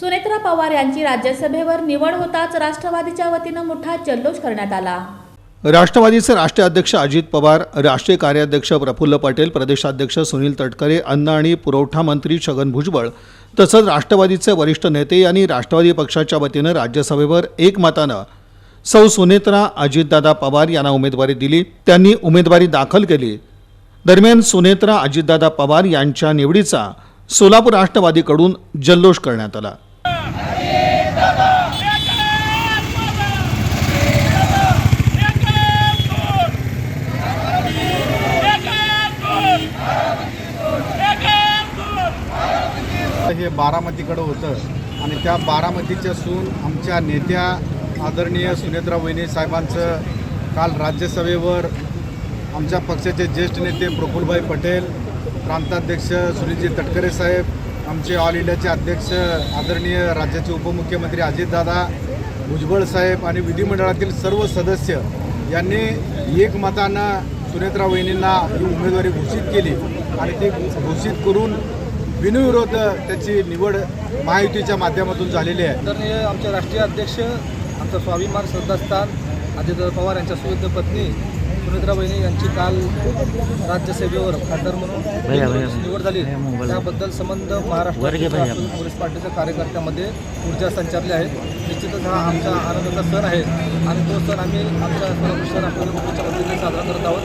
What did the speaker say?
सुनेत्रा पवार यांची राज्यसभेवर निवड होताच राष्ट्रवादीच्या वतीनं मोठा जल्लोष करण्यात आला. राष्ट्रवादीचे राष्ट्रीय अध्यक्ष अजित पवार राष्ट्रीय कार्याध्यक्ष प्रफुल्ल पटेल प्रदेशाध्यक्ष सुनील तटकरे अन्न आणि पुरवठा मंत्री छगन भुजबळ तसंच राष्ट्रवादीचे वरिष्ठ नेते यांनी राष्ट्रवादी पक्षाच्या वतीनं राज्यसभेवर एकमतानं सौ सुनेत्रा अजितदादा पवार यांना उमेदवारी दिली. त्यांनी उमेदवारी दाखल केली. दरम्यान सुनेत्रा अजितदादा पवार यांच्या निवडीचा सोलापूर राष्ट्रवादीकडून जल्लोष करण्यात आला. हे बारामतीकडं होतं आणि त्या बारामतीच्या सून आमच्या नेत्या आदरणीय सुनेत्रा वहिनी साहेबांचं काल राज्यसभेवर आमच्या पक्षाचे ज्येष्ठ नेते प्रफुल्लभाई पटेल प्रांताध्यक्ष सुनीलजी तटकरे साहेब आमचे ऑल इंडियाचे अध्यक्ष आदरणीय राज्याचे उपमुख्यमंत्री अजितदादा भुजबळ साहेब आणि विधिमंडळातील सर्व सदस्य यांनी एकमतानं सुनेत्रा वहिनींना ही उमेदवारी घोषित केली आणि ती घोषित करून बिनविरोध त्याची निवड महायुतीच्या माध्यमातून झालेली आहे. आदरणीय आमचे राष्ट्रीय अध्यक्ष आमचा स्वाभिमान श्रद्धास्थान अजितदादा पवार यांच्या सुविध पत्नी सुनेत्रा वहिनी यांची काल राज्यसभेवर खासदार म्हणून निवड झाली. त्याबद्दल संबंध महाराष्ट्र काँग्रेस पार्टीच्या कार्यकर्त्यामध्ये ऊर्जा संचारली आहे. निश्चितच हा आमचा आनंदाचा सण आहे. आणि तो सण आम्ही आमच्या सर्व शहर आपल्या वतीने साजरा करत आहोत.